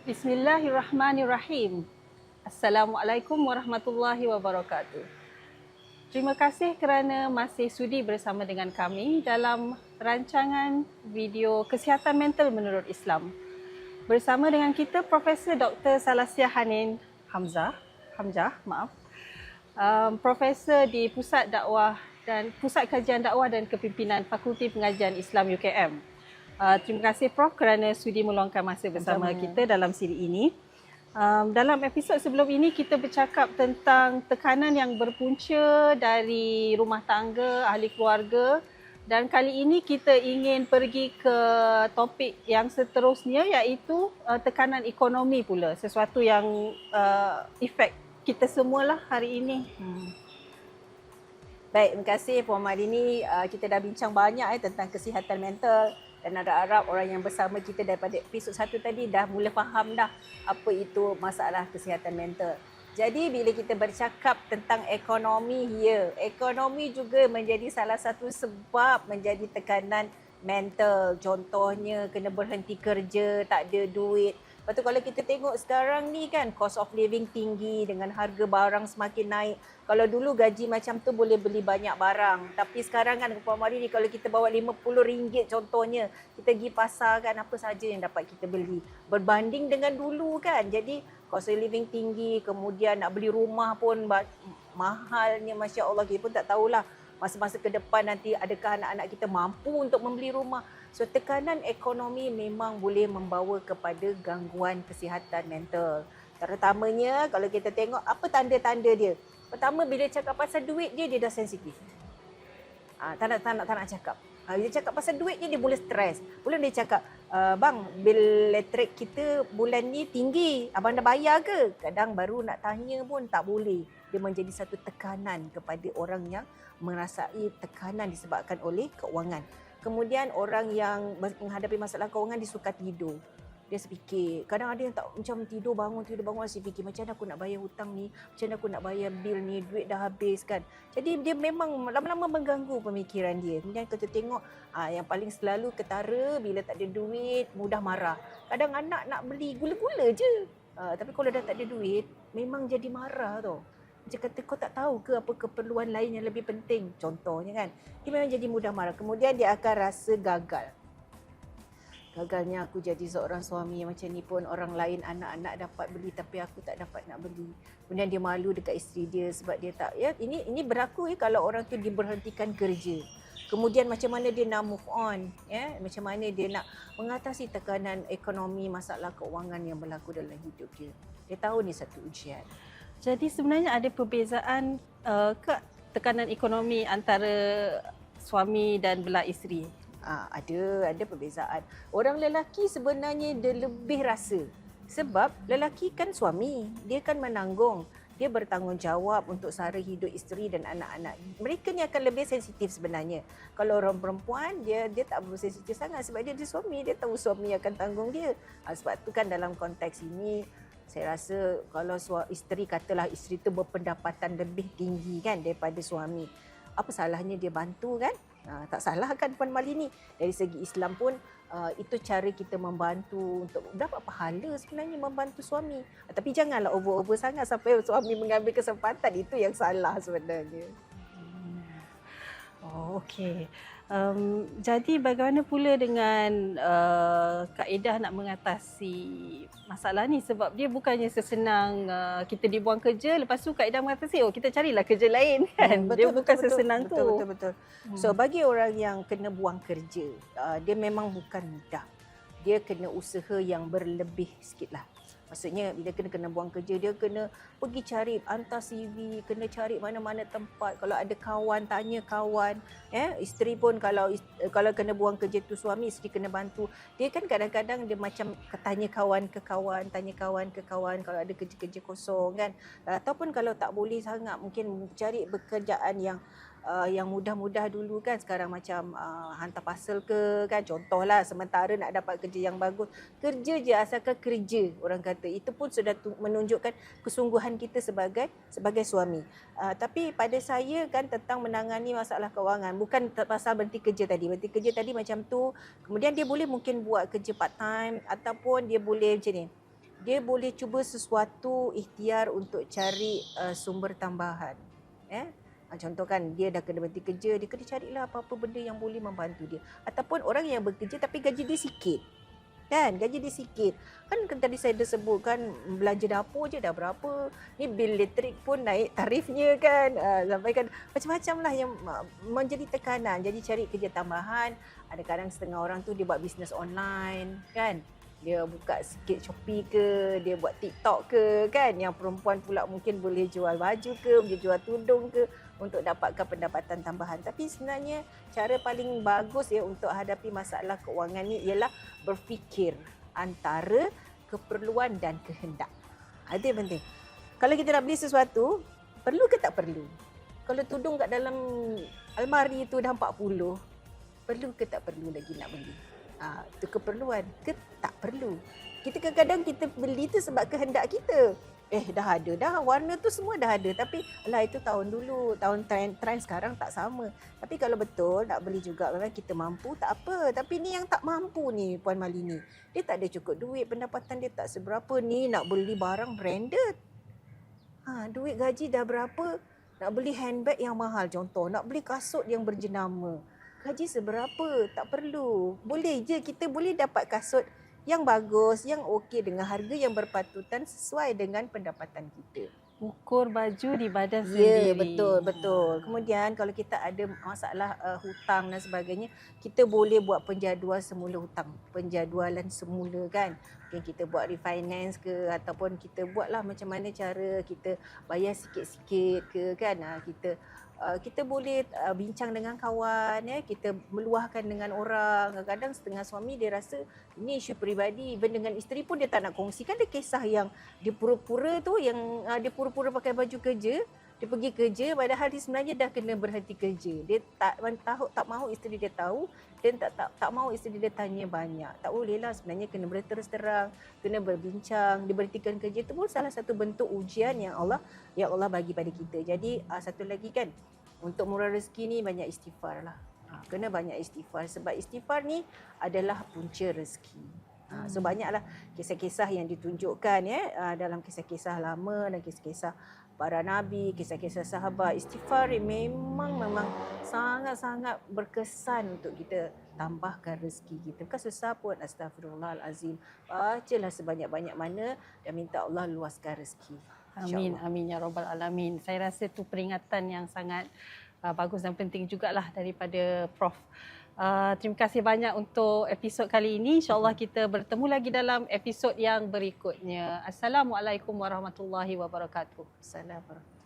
Bismillahirrahmanirrahim. Assalamualaikum warahmatullahi wabarakatuh. Terima kasih kerana masih sudi bersama dengan kami dalam rancangan video kesihatan mental menurut Islam. Bersama dengan kita Profesor Dr. Salasia Hanin Hamzah, Hamzah, maaf. Um, profesor di Pusat Dakwah dan Pusat Kajian Dakwah dan Kepimpinan Fakulti Pengajian Islam UKM. Uh, terima kasih Prof kerana sudi meluangkan masa bersama Sama. kita dalam siri ini. Um, dalam episod sebelum ini kita bercakap tentang tekanan yang berpunca dari rumah tangga, ahli keluarga dan kali ini kita ingin pergi ke topik yang seterusnya iaitu uh, tekanan ekonomi pula sesuatu yang uh, efek kita semualah hari ini. Hmm. Baik, terima kasih Puan Marini. Uh, kita dah bincang banyak eh, tentang kesihatan mental dan ada harap orang yang bersama kita daripada episod satu tadi dah mula faham dah apa itu masalah kesihatan mental. Jadi bila kita bercakap tentang ekonomi, ya, ekonomi juga menjadi salah satu sebab menjadi tekanan mental. Contohnya kena berhenti kerja, tak ada duit, Lepas tu kalau kita tengok sekarang ni kan cost of living tinggi dengan harga barang semakin naik. Kalau dulu gaji macam tu boleh beli banyak barang. Tapi sekarang kan Puan Mari ni kalau kita bawa RM50 contohnya. Kita pergi pasar kan apa saja yang dapat kita beli. Berbanding dengan dulu kan. Jadi cost of living tinggi. Kemudian nak beli rumah pun mahalnya Masya Allah. Kita pun tak tahulah masa-masa ke depan nanti adakah anak-anak kita mampu untuk membeli rumah. So tekanan ekonomi memang boleh membawa kepada gangguan kesihatan mental. Terutamanya kalau kita tengok apa tanda-tanda dia. Pertama bila cakap pasal duit dia dia dah sensitif. Ah tak nak tak nak tak nak cakap. Ha, dia cakap pasal duit dia dia boleh stres. Boleh dia cakap, uh, bang bil elektrik kita bulan ni tinggi. Abang dah bayar ke? Kadang baru nak tanya pun tak boleh. Dia menjadi satu tekanan kepada orang yang merasai tekanan disebabkan oleh keuangan. Kemudian orang yang menghadapi masalah kewangan dia suka tidur. Dia fikir, kadang ada yang tak macam tidur bangun, tidur bangun masih fikir macam mana aku nak bayar hutang ni, macam mana aku nak bayar bil ni, duit dah habis kan. Jadi dia memang lama-lama mengganggu pemikiran dia. Kemudian kita tengok ah, yang paling selalu ketara bila tak ada duit, mudah marah. Kadang anak nak beli gula-gula je. Ah, tapi kalau dah tak ada duit, memang jadi marah tau. Dia kata kau tak tahu ke apa keperluan lain yang lebih penting. Contohnya kan. Dia memang jadi mudah marah. Kemudian dia akan rasa gagal. Gagalnya aku jadi seorang suami macam ni pun orang lain anak-anak dapat beli tapi aku tak dapat nak beli. Kemudian dia malu dekat isteri dia sebab dia tak ya ini ini berlaku ya kalau orang tu diberhentikan kerja. Kemudian macam mana dia nak move on ya macam mana dia nak mengatasi tekanan ekonomi masalah keuangan yang berlaku dalam hidup dia. Dia tahu ni satu ujian. Jadi sebenarnya ada perbezaan uh, ke tekanan ekonomi antara suami dan belah isteri? Uh, ada, ada perbezaan. Orang lelaki sebenarnya dia lebih rasa. Sebab lelaki kan suami, dia kan menanggung. Dia bertanggungjawab untuk sara hidup isteri dan anak-anak. Mereka ni akan lebih sensitif sebenarnya. Kalau orang perempuan, dia dia tak bersensitif sangat sebab dia dia suami. Dia tahu suami akan tanggung dia. Uh, sebab tu kan dalam konteks ini, saya rasa kalau suami isteri katalah isteri tu berpendapatan lebih tinggi kan daripada suami. Apa salahnya dia bantu kan? Ha, tak salah kan Puan Malini dari segi Islam pun uh, itu cara kita membantu untuk dapat pahala sebenarnya membantu suami. Ha, tapi janganlah over-over sangat sampai suami mengambil kesempatan. Itu yang salah sebenarnya. Oh okey Um, jadi bagaimana pula dengan uh, kaedah nak mengatasi masalah ni? Sebab dia bukannya sesenang uh, kita dibuang kerja lepas tu kaedah mengatasi oh kita carilah kerja lain hmm, kan? Hmm, betul, dia bukan betul, sesenang betul, tu. betul betul. Betul hmm. so bagi orang yang kena buang kerja uh, dia memang bukan mudah. Dia kena usaha yang berlebih sikitlah Maksudnya bila kena kena buang kerja dia kena pergi cari hantar CV, kena cari mana-mana tempat. Kalau ada kawan tanya kawan, ya, eh, isteri pun kalau kalau kena buang kerja tu suami isteri kena bantu. Dia kan kadang-kadang dia macam tanya kawan ke kawan, tanya kawan ke kawan kalau ada kerja-kerja kosong kan. Ataupun kalau tak boleh sangat mungkin cari pekerjaan yang uh, yang mudah-mudah dulu kan sekarang macam uh, hantar parcel ke kan contohlah sementara nak dapat kerja yang bagus kerja je asalkan kerja orang kata itu pun sudah menunjukkan kesungguhan kita sebagai sebagai suami uh, tapi pada saya kan tentang menangani masalah kewangan bukan pasal berhenti kerja tadi berhenti kerja tadi macam tu kemudian dia boleh mungkin buat kerja part time ataupun dia boleh macam ni dia boleh cuba sesuatu ikhtiar untuk cari uh, sumber tambahan. Eh? Ah, Contoh kan dia dah kena berhenti kerja, dia kena carilah apa-apa benda yang boleh membantu dia. Ataupun orang yang bekerja tapi gaji dia sikit. Kan, gaji dia sikit. Kan kan tadi saya dah sebut kan belanja dapur je dah berapa. Ni bil elektrik pun naik tarifnya kan. Uh, sampai kan macam-macam lah yang uh, menjadi tekanan. Jadi cari kerja tambahan. Ada kadang setengah orang tu dia buat bisnes online kan dia buka sikit Shopee ke, dia buat TikTok ke kan. Yang perempuan pula mungkin boleh jual baju ke, boleh jual tudung ke untuk dapatkan pendapatan tambahan. Tapi sebenarnya cara paling bagus ya untuk hadapi masalah keuangan ni ialah berfikir antara keperluan dan kehendak. Ha, Itu yang penting. Kalau kita nak beli sesuatu, perlu ke tak perlu? Kalau tudung kat dalam almari tu dah 40, perlu ke tak perlu lagi nak beli? Ah, itu keperluan ke tak perlu. Kita kadang-kadang kita beli tu sebab kehendak kita. Eh dah ada dah. Warna tu semua dah ada. Tapi lah itu tahun dulu. Tahun trend trend sekarang tak sama. Tapi kalau betul nak beli juga memang kita mampu tak apa. Tapi ni yang tak mampu ni puan Malini dia tak ada cukup duit. Pendapatan dia tak seberapa ni nak beli barang branded. Ha duit gaji dah berapa? Nak beli handbag yang mahal contoh. Nak beli kasut yang berjenama gaji seberapa? Tak perlu. Boleh je kita boleh dapat kasut yang bagus yang okey dengan harga yang berpatutan sesuai dengan pendapatan kita Ukur baju di badan Ya, sendiri. betul, betul. Kemudian kalau kita ada masalah uh, hutang dan sebagainya, kita boleh buat penjadual semula hutang. Penjadualan semula kan. Mungkin kita buat refinance ke ataupun kita buatlah macam mana cara kita bayar sikit-sikit ke kan. Ha, kita uh, kita boleh uh, bincang dengan kawan ya, kita meluahkan dengan orang. Kadang-kadang setengah suami dia rasa ini isu peribadi, even dengan isteri pun dia tak nak kongsikan dia kisah yang dia pura-pura tu yang uh, dia pura-pura pakai baju kerja dia pergi kerja padahal dia sebenarnya dah kena berhenti kerja. Dia tak tahu tak mahu isteri dia tahu dan tak tak tak mahu isteri dia tanya banyak. Tak boleh lah sebenarnya kena berterus terang kena berbincang diberhentikan kerja itu pun salah satu bentuk ujian yang Allah yang Allah bagi pada kita. Jadi uh, satu lagi kan untuk murah rezeki ni banyak istighfar lah Ha, kena banyak istighfar. Sebab istighfar ni adalah punca rezeki. Ha, so banyaklah kisah-kisah yang ditunjukkan ya uh, dalam kisah-kisah lama dan kisah-kisah para nabi, kisah-kisah sahabat. Istighfar memang memang sangat-sangat berkesan untuk kita tambahkan rezeki kita. Bukan susah pun astagfirullahalazim. Bacalah sebanyak-banyak mana dan minta Allah luaskan rezeki. Amin, amin ya rabbal alamin. Saya rasa itu peringatan yang sangat uh, bagus dan penting jugalah daripada Prof. Uh, terima kasih banyak untuk episod kali ini. InsyaAllah kita bertemu lagi dalam episod yang berikutnya. Assalamualaikum warahmatullahi wabarakatuh. Assalamualaikum.